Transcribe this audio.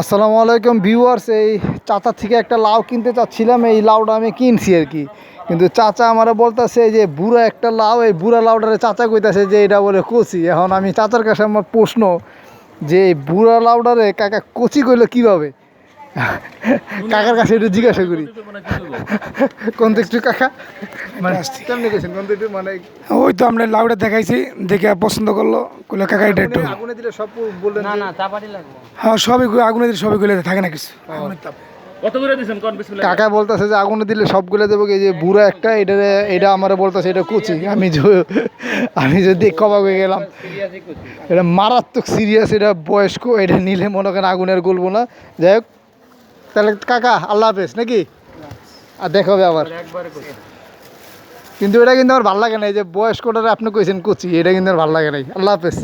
আসসালামু আলাইকুম ভিউয়ার্স এই চাচা থেকে একটা লাউ কিনতে চাচ্ছিলাম এই লাউটা আমি কিনছি আর কি। কিন্তু চাচা আমার বলতেছে যে বুড়া একটা লাউ এই বুড়া লাউটারে চাচা কইতাছে যে এটা বলে কচি এখন আমি চাচার কাছে আমার প্রশ্ন যে এই বুড়া লাউটারে কাকা কচি কইলো কীভাবে? কাকার কাছে একটু জিজ্ঞাসা করি। কোন একটু কাকা? মানে কেমনি কোন মানে ওই তো আমরা লাউটা দেখাইছি দেখে পছন্দ করল কইলো কাকা এটা একটু আগুনে দিলে সব বললেন না না চাপাটি লাগবে। হ্যাঁ সবই আগুনে দিলে সবই গুলে থাকে না কিছু। আগুনের তাপ। কত করে দিছেন কোন বিসমিল্লাহ? কাকা বলতেছে যে আগুনে দিলে সবগুলো দেবো কি, এই যে বুড়া একটা এটা এটা আমার বলতেছে এটা কুচি। আমি আমি যদি কবা হয়ে গেলাম। এটা মারাত্মক সিরিয়াস এটা বয়স্ক এটা নিলে মনে করেন আগুনের গলবো না। যাই হোক তাহলে কাকা আল্লাহ হাফেজ নাকি? আর দেখা হবে আবার। কিন্তু এটা কিন্তু আমার ভালো লাগে না এই যে বয়স্কটারে আপনি কইছেন কুচি এটা কিন্তু আমার ভালো লাগে নাই। আল্লাহ হাফেজ।